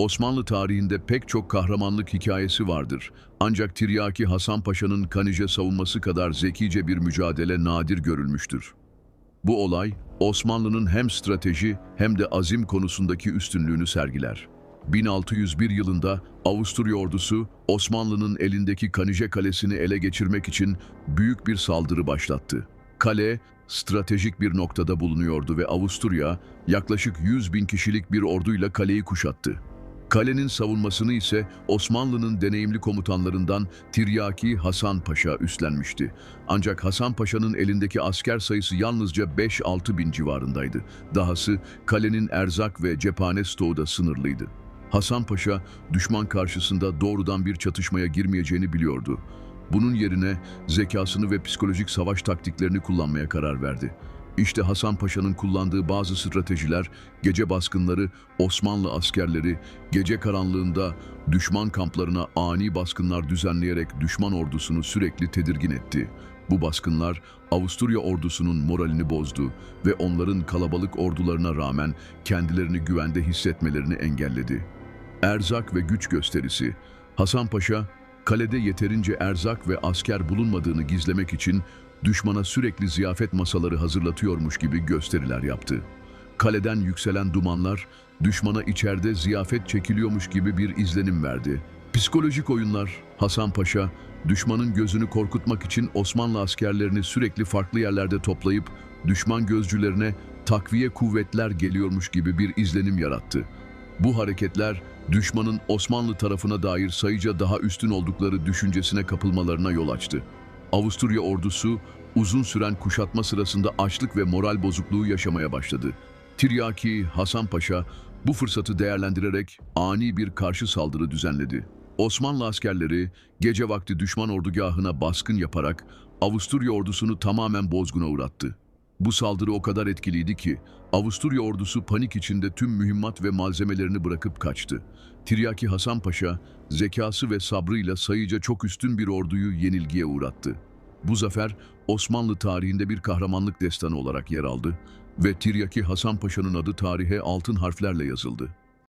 Osmanlı tarihinde pek çok kahramanlık hikayesi vardır. Ancak Tiryaki Hasan Paşa'nın Kanije savunması kadar zekice bir mücadele nadir görülmüştür. Bu olay, Osmanlı'nın hem strateji hem de azim konusundaki üstünlüğünü sergiler. 1601 yılında Avusturya ordusu Osmanlı'nın elindeki Kanije Kalesi'ni ele geçirmek için büyük bir saldırı başlattı. Kale, stratejik bir noktada bulunuyordu ve Avusturya yaklaşık 100 bin kişilik bir orduyla kaleyi kuşattı. Kalenin savunmasını ise Osmanlı'nın deneyimli komutanlarından Tiryaki Hasan Paşa üstlenmişti. Ancak Hasan Paşa'nın elindeki asker sayısı yalnızca 5-6 bin civarındaydı. Dahası kalenin erzak ve cephane stoğu da sınırlıydı. Hasan Paşa düşman karşısında doğrudan bir çatışmaya girmeyeceğini biliyordu. Bunun yerine zekasını ve psikolojik savaş taktiklerini kullanmaya karar verdi. İşte Hasan Paşa'nın kullandığı bazı stratejiler, gece baskınları, Osmanlı askerleri, gece karanlığında düşman kamplarına ani baskınlar düzenleyerek düşman ordusunu sürekli tedirgin etti. Bu baskınlar Avusturya ordusunun moralini bozdu ve onların kalabalık ordularına rağmen kendilerini güvende hissetmelerini engelledi. Erzak ve güç gösterisi Hasan Paşa, kalede yeterince erzak ve asker bulunmadığını gizlemek için düşmana sürekli ziyafet masaları hazırlatıyormuş gibi gösteriler yaptı. Kaleden yükselen dumanlar, düşmana içeride ziyafet çekiliyormuş gibi bir izlenim verdi. Psikolojik oyunlar, Hasan Paşa, düşmanın gözünü korkutmak için Osmanlı askerlerini sürekli farklı yerlerde toplayıp düşman gözcülerine takviye kuvvetler geliyormuş gibi bir izlenim yarattı. Bu hareketler düşmanın Osmanlı tarafına dair sayıca daha üstün oldukları düşüncesine kapılmalarına yol açtı. Avusturya ordusu uzun süren kuşatma sırasında açlık ve moral bozukluğu yaşamaya başladı. Tiryaki Hasan Paşa bu fırsatı değerlendirerek ani bir karşı saldırı düzenledi. Osmanlı askerleri gece vakti düşman ordugahına baskın yaparak Avusturya ordusunu tamamen bozguna uğrattı. Bu saldırı o kadar etkiliydi ki Avusturya ordusu panik içinde tüm mühimmat ve malzemelerini bırakıp kaçtı. Tiryaki Hasan Paşa zekası ve sabrıyla sayıca çok üstün bir orduyu yenilgiye uğrattı. Bu zafer Osmanlı tarihinde bir kahramanlık destanı olarak yer aldı ve Tiryaki Hasan Paşa'nın adı tarihe altın harflerle yazıldı.